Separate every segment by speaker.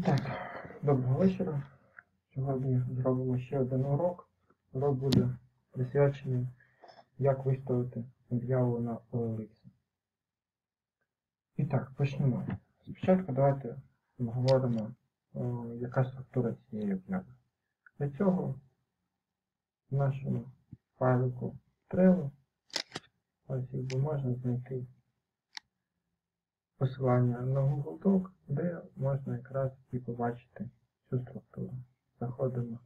Speaker 1: І так, доброго вечора. Сьогодні зробимо ще один урок. Урок буде присвячений, як виставити об'яву на OLX. І так, почнемо. Спочатку давайте обговоримо, яка структура цієї об'яви. Для цього в нашому файлику Trello ось якби можна знайти посилання на Google Doc, де можна якраз і побачити цю структуру. Заходимо,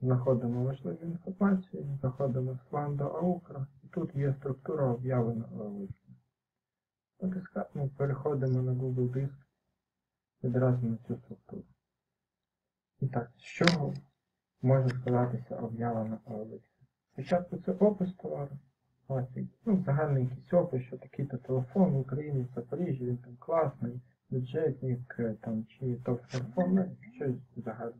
Speaker 1: знаходимо важливу інформацію, заходимо в план до Аукра, і тут є структура об'яви на OLX. Натискаємо, переходимо на Google Диск відразу на цю структуру. І так, з чого може складатися об'ява на? Спочатку це опис товару. Ось, ну, загальний якийсь опис, що такий-то телефон в Україні, в Запоріжжі, він там класний, бюджетник, е, там, чи топ-телефон, ну, щось загальне.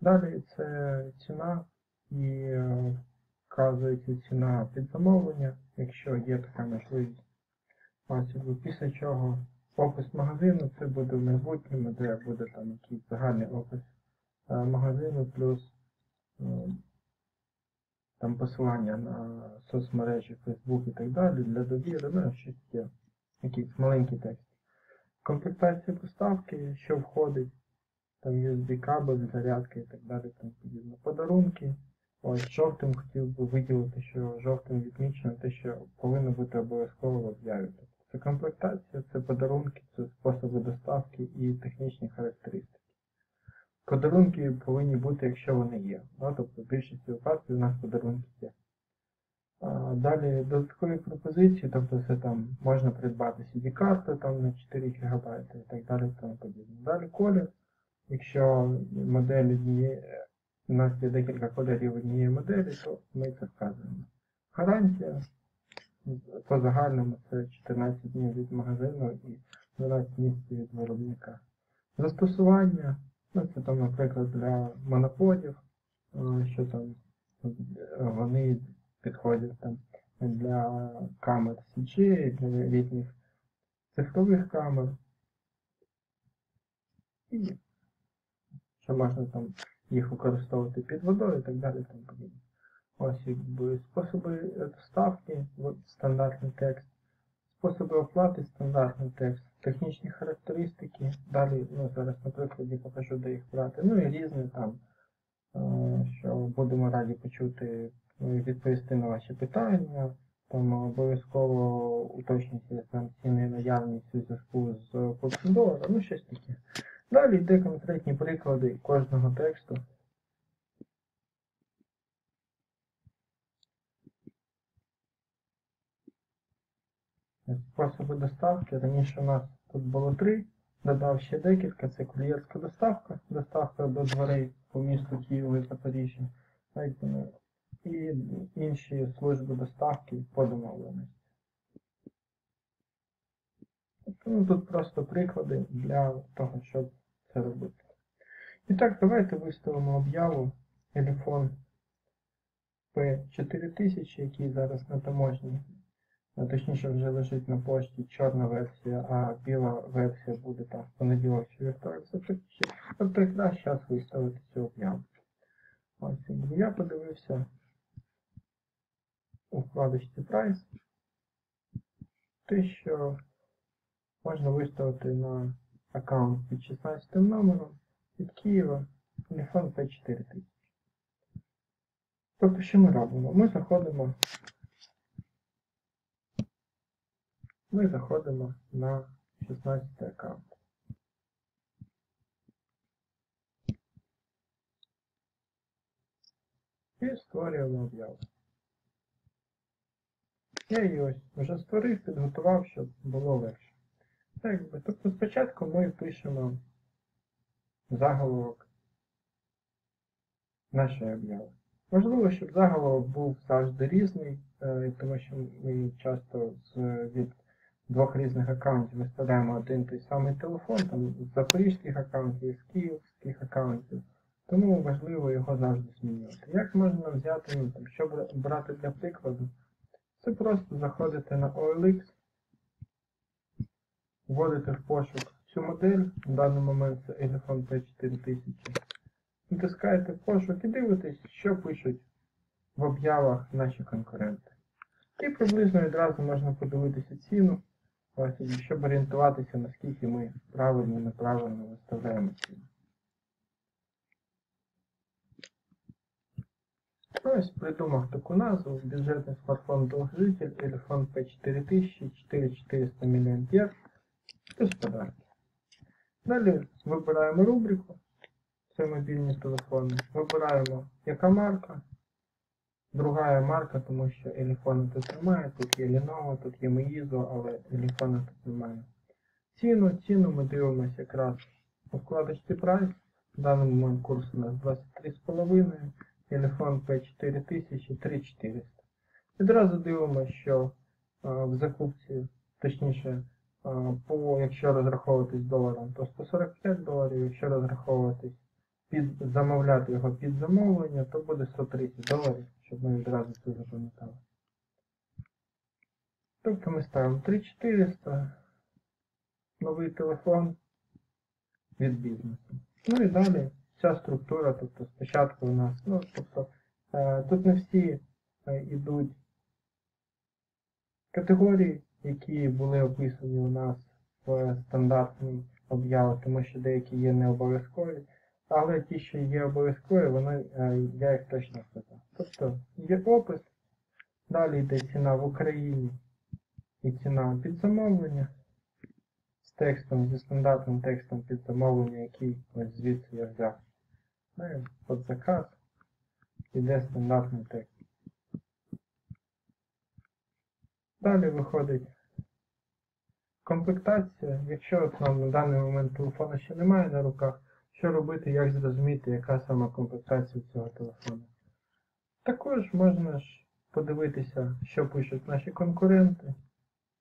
Speaker 1: Далі це ціна і е, вказується ціна під замовлення, якщо є така можливість. Ось, після чого опис магазину, це буде в майбутньому, де буде там якийсь загальний опис е, магазину, плюс там посилання на соцмережі, Facebook і так далі, для довіри, ну, щось таке, якийсь маленький текст. Комплектація поставки, що входить, там USB кабель, зарядка і так далі, там подібне. Подарунки. Ось жовтим хотів би виділити, що жовтим відмічено те, що повинно бути обов'язково в об'яві. Це комплектація, це подарунки, це способи доставки і технічні характеристики. Подарунки повинні бути, якщо вони є. Ну, тобто в більшості випадків у нас подарунки є. Далі додаткові пропозиції, тобто це там можна придбати CD-карту там на 4 ГБ і так далі. Тому подібне. Далі колір. Якщо модель однієї, у нас є декілька кольорів однієї моделі, то ми це вказуємо. Гарантія по загальному це 14 днів від магазину і 12 місяців від виробника. Застосування, це там, наприклад, для моноподів, е, що там е, вони підходять там для камер CG, для різних цифрових камер. І що можна там їх використовувати під водою і так далі. Подібне. Ось якби способи доставки, от стандартний текст, способи оплати, стандартний текст, технічні характеристики. Далі, ну зараз на прикладі покажу, де їх брати. Ну і різне там, е, що будемо раді почути ну, відповісти на ваші питання. Там обов'язково уточнюйте там ціни наявність у зв'язку з курсом долара, ну щось таке. Далі йде конкретні приклади кожного тексту. Способи доставки. Раніше у нас тут було три, додав ще декілька. Це кур'єрська доставка, доставка до дверей по місту Києва і Запоріжжя. Ну, І інші служби доставки по домовленості. Ну, тут просто приклади для того, щоб це робити. І так, давайте виставимо об'яву телефон P4000, який зараз на таможні. А Точніше вже лежить на пошті чорна версія, а біла версія буде там в понеділок чи вівторок запитчі. Тобто якраз час виставити цю об'яву. Ось я подивився у вкладочці Price, те, що можна виставити на аккаунт під 16 номером від Києва телефон P4000. Тобто, що ми робимо? Ми заходимо ми заходимо на 16 аккаунт. І створюємо об'яву. Я її ось вже створив, підготував, щоб було легше. Так, тобто спочатку ми пишемо заголовок нашої об'яви. Можливо, щоб заголовок був завжди різний, е, тому що ми часто від двох різних аккаунтів виставляємо один той самий телефон, там з запорізьких аккаунтів, з київських аккаунтів. Тому важливо його завжди змінювати. Як можна взяти, ну, там, щоб брати для прикладу, це просто заходите на OLX, вводите в пошук цю модель, в даний момент це Elephone P4000. Натискаєте пошук і дивитесь, що пишуть в об'явах наші конкуренти. І приблизно відразу можна подивитися ціну, ось, щоб орієнтуватися, наскільки ми правильно неправильно виставляємо. Ось придумав таку назву, бюджетний смартфон довгожитель, Elephone P4000, 4400 мАh, плюс подарки. Далі вибираємо рубрику, це мобільні телефони. Вибираємо яка марка, друга марка, тому що елефона тут немає, тут є Lenovo, тут є Meizu, але елефона тут немає. Ціну, ціну ми дивимося якраз у вкладочці Price. В даний момент курс у нас 23,5, телефон P4000 3400. Відразу дивимося, що а, в закупці, точніше, а, по, якщо розраховуватись доларом, то 145 доларів, якщо розраховуватись під замовляти його під замовлення, то буде 130 доларів, щоб ми відразу це запам'ятали. Тобто ми ставимо 3400, новий телефон від бізнесу. Ну і далі ця структура, тобто спочатку у нас, ну, тобто, е, тут не всі е, йдуть категорії, які були описані у нас в стандартній об'яві, тому що деякі є не обов'язкові. Але ті, що є обов'язкові, вони, е, я їх точно сказав. Тобто є опис, далі йде ціна в Україні і ціна під замовлення з текстом, зі стандартним текстом під замовлення, який ось звідси я взяв. Ну, і Под заказ іде стандартний текст. Далі виходить комплектація. Якщо от на даний момент телефону ще немає на руках, що робити, як зрозуміти, яка саме комплектація цього телефону. Також можна ж подивитися, що пишуть наші конкуренти.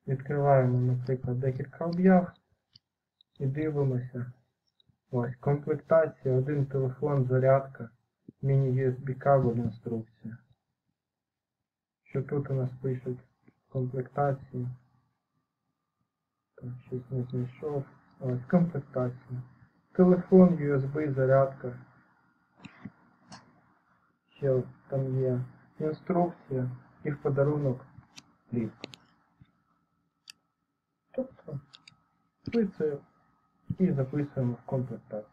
Speaker 1: Відкриваємо, наприклад, декілька об'яв і дивимося. Ось, комплектація, один телефон, зарядка, міні-USB кабель, інструкція. Що тут у нас пишуть комплектації. Так, щось не знайшов. Ось, комплектація. Телефон, USB, зарядка. Ще там є інструкція і в подарунок плівка. Тобто ми це і записуємо в комплектацію.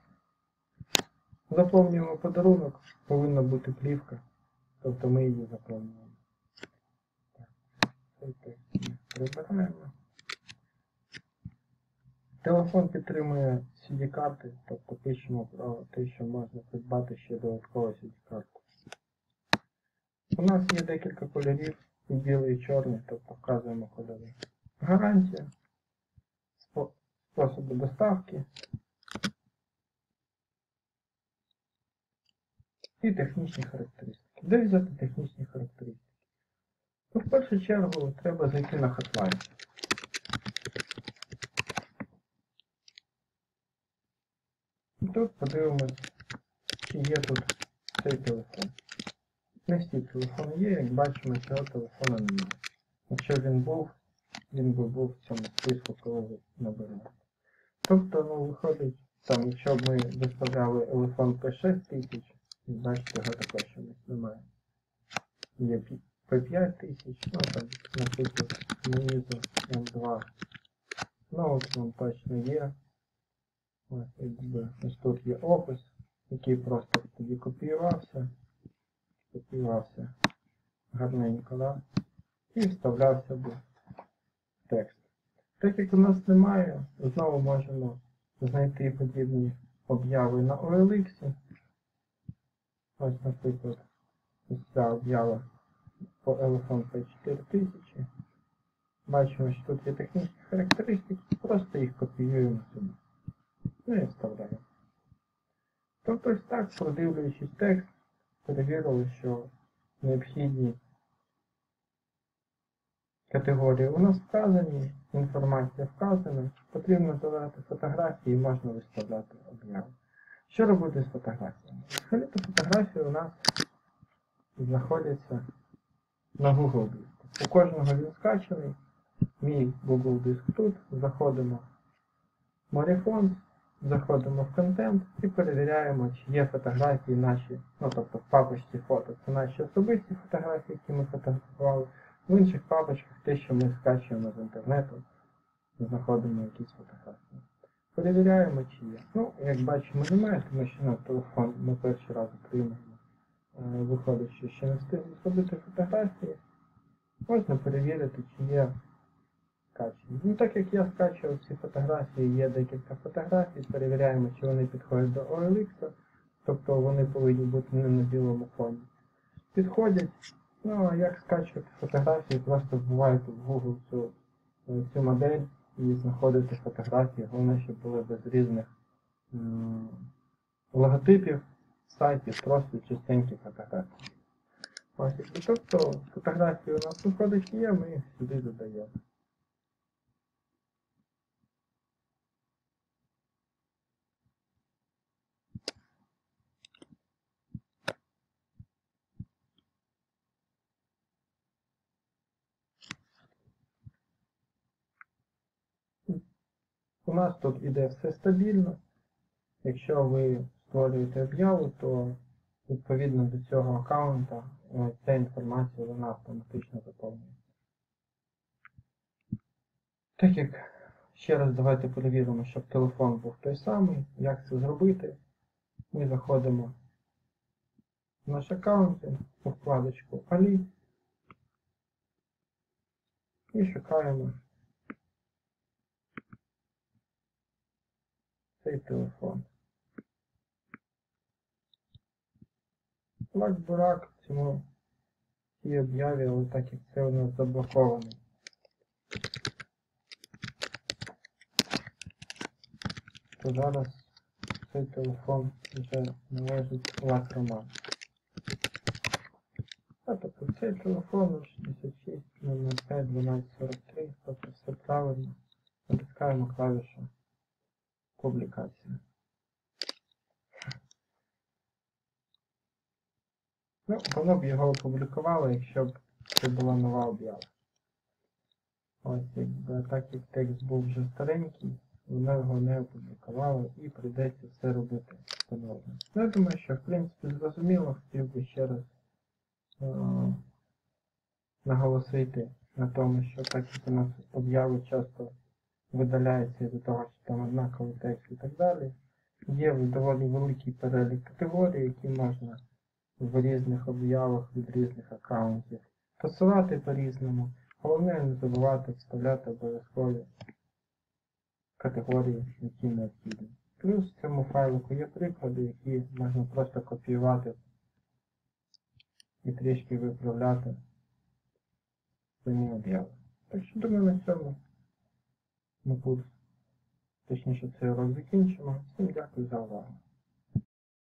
Speaker 1: Заповнюємо подарунок, повинна бути плівка, тобто ми її заповнюємо. Телефон підтримує CD-карти, тобто пишемо про те, що можна придбати ще додатково CD-карту. У нас є декілька кольорів, і білий, і чорний, тобто вказуємо кольори. Гарантія, способи доставки і технічні характеристики. Де взяти технічні характеристики? Ну, в першу чергу треба зайти на Hotline. І тут подивимось, чи є тут цей телефон. Не всі телефони є, як бачимо, цього телефона немає. Якщо він був, він би був в цьому списку, коли ви наберете. Тобто, ну, виходить, там, якщо б ми виставляли телефон P6000, і бачите, його також ще немає. Є P5000, ну там, наприклад, Meizu M2. Ну, от вам точно є. Ось, якби, ось тут є опис, який просто тоді копіювався, копіювався гарненько, да? і вставлявся в текст. Так як у нас немає, знову можемо знайти подібні обяви на OLX. Ось, наприклад, ця об'ява по Elephone P4000. Бачимо, що тут є технічні характеристики, просто їх копіюємо сюди. Ну і вставляємо. Тобто так, продивлюючись текст, перевірили, що необхідні категорії у нас вказані, інформація вказана, потрібно додати фотографії і можна виставляти об'яви. Що робити з фотографіями? Взагалі-то фотографії у нас знаходяться на Google диску. У кожного він скачаний. Мій Google диск тут. Заходимо в Моріфон, заходимо в контент і перевіряємо, чи є фотографії наші, ну тобто в папочці фото. Це наші особисті фотографії, які ми фотографували. В інших папочках те, що ми скачуємо з інтернету, знаходимо якісь фотографії. Перевіряємо, чи є. Ну, як бачимо, немає, тому що на телефон ми перший раз отримуємо. Е, Виходить, що ще не встигли зробити фотографії. Можна перевірити, чи є скачені. Ну, так як я скачував ці фотографії, є декілька фотографій, перевіряємо, чи вони підходять до OLX, тобто вони повинні бути не на білому фоні. Підходять, ну а як скачувати фотографії, просто вбиваєте в Google цю, е, цю модель і знаходите фотографії, головне, щоб були без різних логотипів, сайтів, просто чистенькі фотографії. Ось, тобто фотографії у нас виходить є, ми їх сюди додаємо. У нас тут іде все стабільно. Якщо ви створюєте об'яву, то відповідно до цього аккаунта е, ця інформація вона автоматично заповнюється. Так як ще раз давайте перевіримо, щоб телефон був той самий. Як це зробити? Ми заходимо в наш аккаунт, у вкладочку Ali і шукаємо цей телефон. Лак бурак цьому цій об'яві, але так як це у нас заблокований. То зараз цей телефон вже належить лак Роман. Тобто цей телефон 66 05 12 43, тобто все правильно. Натискаємо клавішу публікація. Ну, воно б його опублікувало, якщо б це була нова об'ява. Ось, якби так як текст був вже старенький, воно його не опублікувало і прийдеться все робити по-новому. Ну, я думаю, що в принципі зрозуміло, хотів би ще раз е наголосити на тому, що так як у нас об'яви часто видаляється від того, що там однаковий текст і так далі. Є доволі великий перелік категорій, які можна в різних об'явах від різних аккаунтів посилати по-різному. Головне не забувати вставляти обов'язкові категорії, які необхідні. Плюс в цьому файлику є приклади, які можна просто копіювати і трішки виправляти самі об'яви. Так що думаю на цьому ми курс, точніше цей урок закінчимо. Всім дякую за увагу.